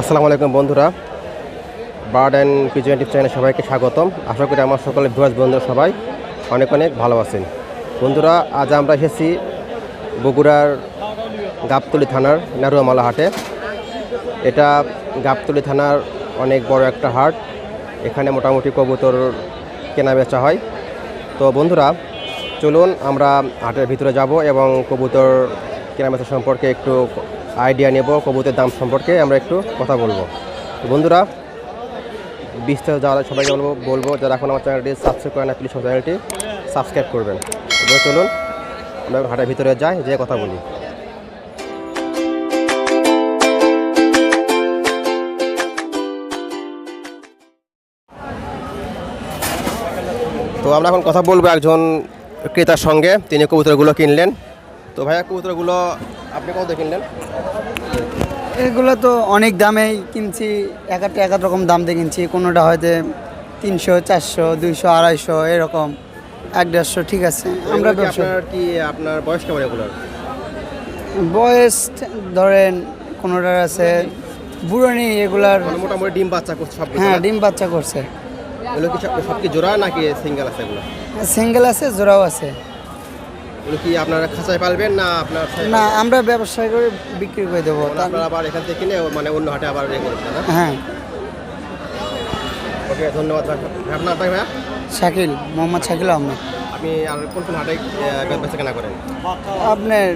আসসালামু আলাইকুম বন্ধুরা। বার্ড অ্যান্ড পিজন টিপ চ্যানেলে সবাইকে স্বাগতম। আশা করি আমার সকলে ভিউয়ার্স বন্ধুরা সবাই অনেক অনেক ভালো আছেন। বন্ধুরা, আজ আমরা এসেছি বগুড়ার গাবতলি থানার নারুয়ামালা হাটে। এটা গাবতলি থানার অনেক বড় একটা হাট। এখানে মোটামুটি কবুতর কেনা বেচা হয়। তো বন্ধুরা, চলুন আমরা হাটের ভিতরে যাব এবং কবুতর কেনাবেচা সম্পর্কে একটু আইডিয়া নেব কবুতরের দাম সম্পর্কে আমরা একটু কথা বলব। বন্ধুরা, বিস্তারিত যারা সবাইকে বলব বলব, যারা এখন আমার চ্যানেলটি সাবস্ক্রাইব করেন না প্লিজ চ্যানেলটি সাবস্ক্রাইব করবেন। এবার চলুন, আমরা হাটের ভিতরে যাই যে কথা বলি। তো আমরা এখন কথা বলব একজন ক্রেতার সঙ্গে, তিনি কবুতরগুলো কিনলেন। তো ভাইয়া কবুতরগুলো আপনি কত কিনলেন? এগুলো তো অনেক দামেই কিনছি এক একটা এক এক রকম দাম দিয়ে কিনছি। কোনোটা হয়তো তিনশো চারশো দুইশো আড়াইশো এরকম এক দেড়শো ঠিক আছে। আমরা কি আপনার কি আপনার বয়স কেমন এগুলোর? বয়স ধরেন কোনোটার আছে বুড়ো নেই এগুলার মানে মোটামুটি ডিম বাচ্চা করছে সব হ্যাঁ ডিম বাচ্চা করছে। এগুলো কি সব কি জোড়া নাকি সিঙ্গেল আছে এগুলো? সিঙ্গেল আছে জোড়াও আছে। কি আপনারা খাঁচায় পালবেন না আপনার না আমরা ব্যবসা করে বিক্রি করে দেবো। আপনারা আবার এখান থেকে কিনে মানে অন্য হাটে আবার ইয়ে করবেন না? হ্যাঁ। ওকে ধন্যবাদ ভাই। ভাই, আপনার আপনার ভাইয়া? শাকিল মোহাম্মদ শাকিল আহমেদ। আপনি আর কোন কোন হাটে বেচা কেনা করেন? আপনার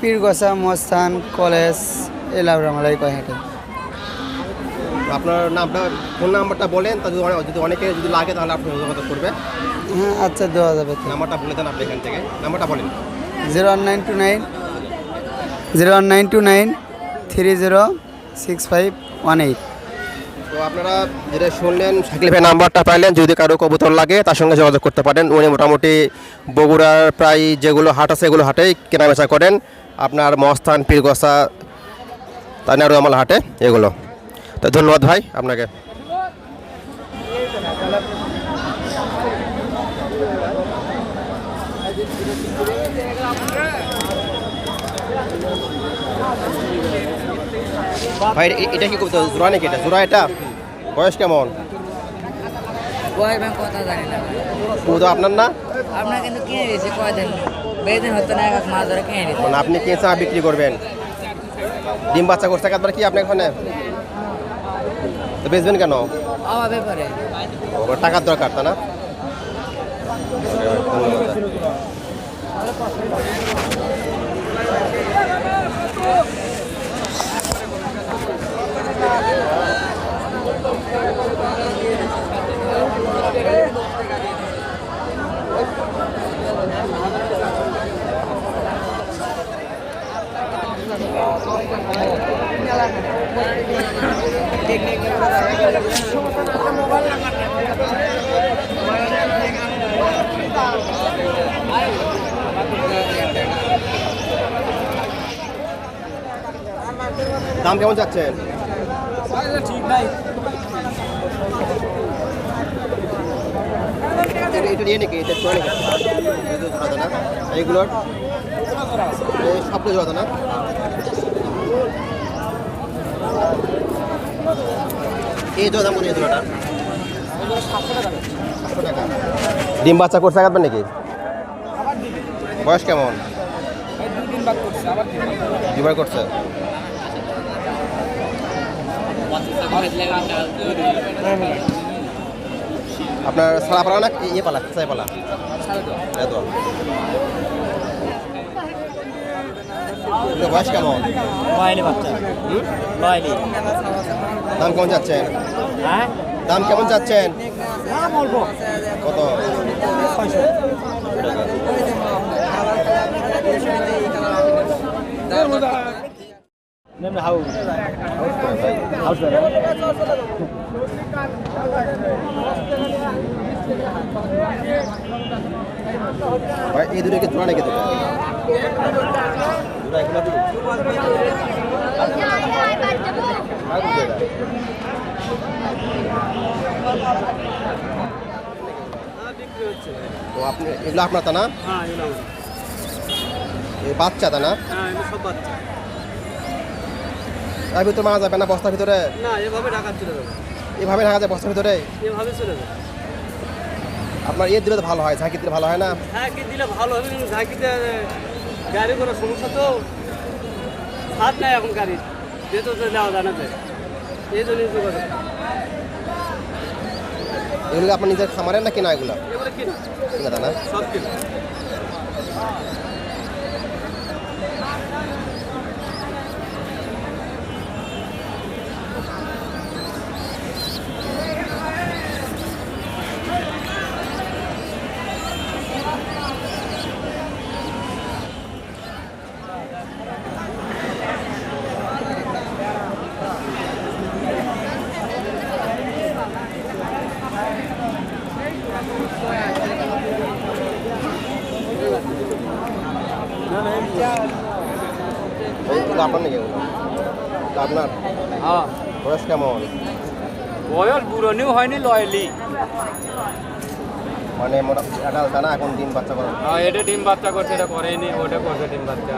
পীরগোসা মস্তান কলেজ এলাবরামালাই কয় হাটে। আপনার নামটা ফোন নাম্বারটা বলেন তা যদি যদি অনেকে যদি লাগে তাহলে আপনি যোগাযোগ করবে হ্যাঁ আচ্ছা দেওয়া যাবে নাম্বারটা বলে দেন আপনি এখান থেকে। নাম্বারটা বলেন। Zero one nine two nine zero one nine two nine three zero six five one eight. তো আপনারা যেটা শুনলেন শাকিল ভাই নাম্বারটা পাইলেন। যদি কারও কবুতর লাগে তার সঙ্গে যোগাযোগ করতে পারেন। উনি মোটামুটি বগুড়ার প্রায় যেগুলো হাট আছে এগুলো হাটেই কেনাবেচা করেন। আপনার মস্তান পীরগসা তানারুয়ামাল হাটে এগুলো। তো ধন্যবাদ ভাই আপনাকে। ভাই এ- এটা কি কবুতর জোড়া নাকি এটা? জোড়া এটা? বয়স কেমন? কয় ব্যাংক কথা জানি না কবুতর আপনার না? আপনার কিন্তু কিনে দিয়েছি কয়দিন? বেদিন হতো না এক এক মাস ধরে কিনে দিতে মানে আপনি কিনছেন আর বিক্রি করবেন। ডিম বাচ্চা করছে একবার কি আপনি এখানে? তো বেচবেন কেন আমার ব্যাপারে টাকার দরকার তা না ধন্যবাদ। দাম কেমন এটা- এটা নিয়ে নাকি এটা চলে না। এইগুলোর সবগুলো জোড়া না? এই জোড়া দাম জোড়াটা ডিম বাচ্চা করছে একবার নাকি? বয়স কেমন? দুবার করছে? আপনার সারা পালা না? ইয়ে পালা সাই পালা। বয়স কেমন? দাম কেমন যাচ্ছেন হ্যাঁ? দাম কেমন যাচ্ছেন বলব কত ভাই এই দুটো কি জোড়া নাকি দুটো? জোড়া এগুলো কি? আর দুটো এটা। তো আপনি এগুলো আপনার তা না? হ্যাঁ এগুলো এই বাচ্চা তা না? হ্যাঁ সব বাচ্চা। এর ভিতরে মারা যাবে না বস্তার ভিতরে? না এভাবে ঢাকা চলে যাবে। এভাবে ঢাকা যায় বস্তার ভিতরে? এভাবে চলে যাবে। আপনার ইয়ে দিলে তো ভালো হয় ঝাঁকি দিলে ভালো হয় না? হ্যাঁ কি দিলে ভালো হবে? কিন্তু ঝাঁকিতে গাড়ি করার সমস্যা তো হাত নাই এখন গাড়ি যেহেতু নেওয়া জানা যায় এই কথা এগুলো আপনার নিজের খামারের না কিনা এগুলো কিনা? দানা সব কিনা। আপনার নাকি? এটা আপনার? হ্যাঁ। বয়স কেমন? বয়স বুড়নিও হয়নি লয়লি। মানে মোটা অ্যাডাল্ট দানা এখন ডিম বাচ্চা করেন হ্যাঁ এটা ডিম বাচ্চা করছে এটা করেনি ওটা করছে ডিম বাচ্চা।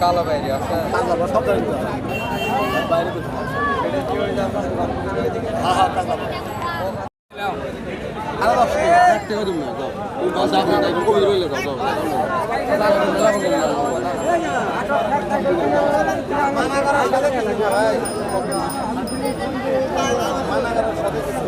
কালো বাইরে আছে। ইউটিউবে কোন চ্যানেল দিবে এটা কি বলতে এটা সমস্যা নেই এটা না এমনিতে এসে হচ্ছে ওটা তোরা কোনটা দাম কত? দাম কতটা? এই এটা কোনটা? সাদা জোড়াটা?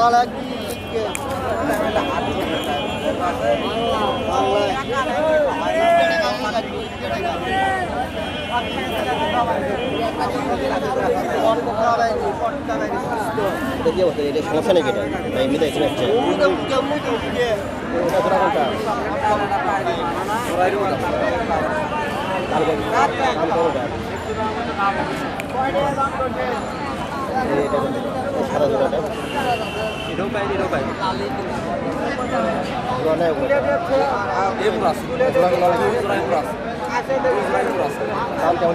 ওগুলো? এমন আছে জোড়াগুলো লাগে? দাম কেমন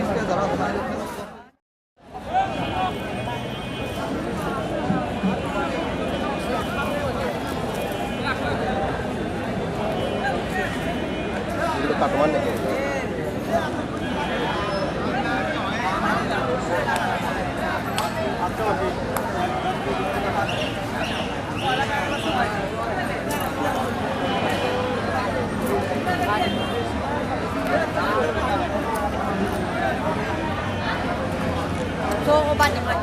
走，我帮你们。